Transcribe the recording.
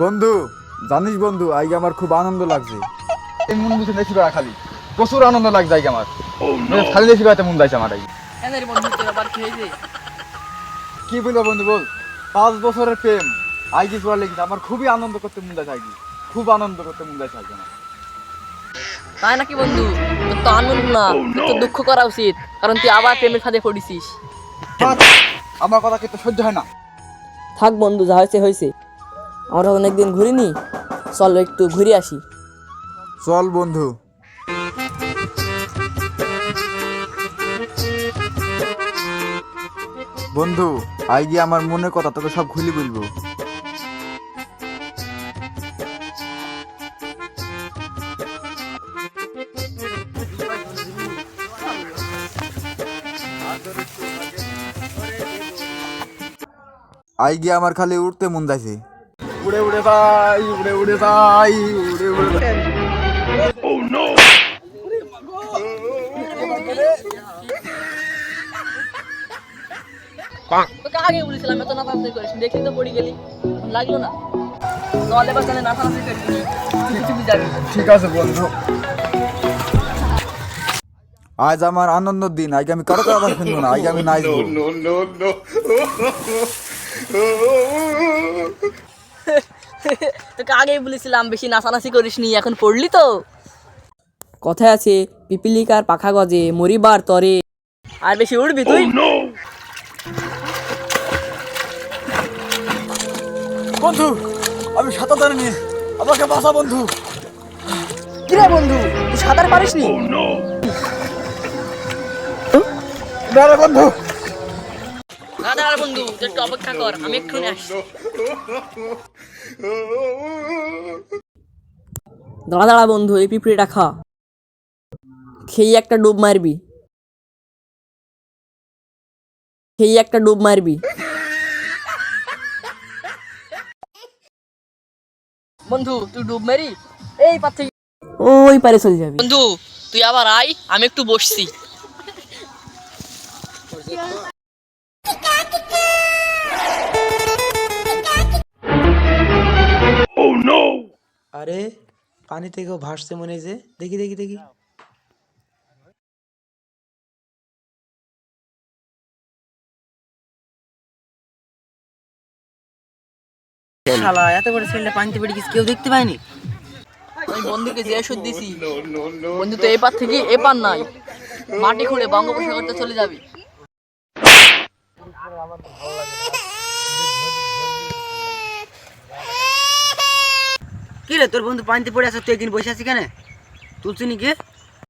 বন্ধু জানিস বন্ধু আজকে আমার খুব আনন্দ লাগছে। এই মন বুঝে নেছি বেড়া খালি। প্রচুর আনন্দ লাগছে আজকে আমার। মানে খালি নেছি বেড়াতে মন যাইছে আমার তোর আবার কি বলব বন্ধু বল। পাঁচ বছরের প্রেম আইজি পড়া লেগেছে। আমার খুবই আনন্দ করতে মন যাচ্ছে আজকে। খুব আনন্দ করতে মন আজকে আমার। তাই নাকি বন্ধু? তোর তো আনন্দ না। তোর তো দুঃখ করা উচিত। কারণ তুই আবার প্রেমের ফাঁদে পড়েছিস। আমার কথা কি তো সহ্য হয় না। থাক বন্ধু যা হয়েছে হয়েছে। আমরা অনেকদিন ঘুরিনি। চল একটু ঘুরে আসি। চল বন্ধু। বন্ধু আজকে আমার মনের কথা তোকে সব খুলে বলব। আজকে আমার খালি উঠতে মন যাইছে। উড়ে উড়ে ভাই উড়ে উড়ে ভাই উড়ে উড়ে ভাই। তোকে আগে বলেছিলাম এত করিস দেখি তো পড়ে গেলি লাগল না করিস যাবি ঠিক আছে বন্ধু আজ আমার আনন্দের দিন আজকে আমি কারও কারও শুনব না আজকে আমি নাচবো তোকে আগেই বলেছিলাম বেশি নাচানাচি করিস নি এখন পড়লি তো। কথায় আছে পিপিলিকার পাখা গজে মরিবার তরে। আর বেশি উড়বি তুই? বন্ধু আমি সাঁতার জানি নি আমাকে বাঁচা বন্ধু। কিরে বন্ধু তুই সাঁতার পারিস নি? দাঁড়া বন্ধু। না দাঁড়া বন্ধু একটু অপেক্ষা কর আমি এক্ষুনি আসছি। দাঁড়া দাঁড়া বন্ধু এই পিঁপড়িটা খা। খেয়ে একটা ডুব মারবি। খেয়ে একটা ডুব মারবি। বন্ধু তুই ডুব মারি? এই থেকে ওই পারে চলে যাবি। বন্ধু তুই আবার আয় আমি একটু বসছি। আরে পানি থেকেও ভাসছে মনে যে। দেখি দেখি দেখি। শালা, এত বড় ছেলেটা পানিতে পড়ে গেছে, কেউ দেখতে পায়নি? আমি বন্ধুকে যে ওষুধ দিছি। বন্ধু তো এপার থেকে এপার নাই মাটি খুঁড়ে বঙ্গোপসাগরতে চলে যাবি। কি রে তোর বন্ধু পানিতে পড়ে আছে তুই একদিন বসে আছিস কেন? তুলছি কে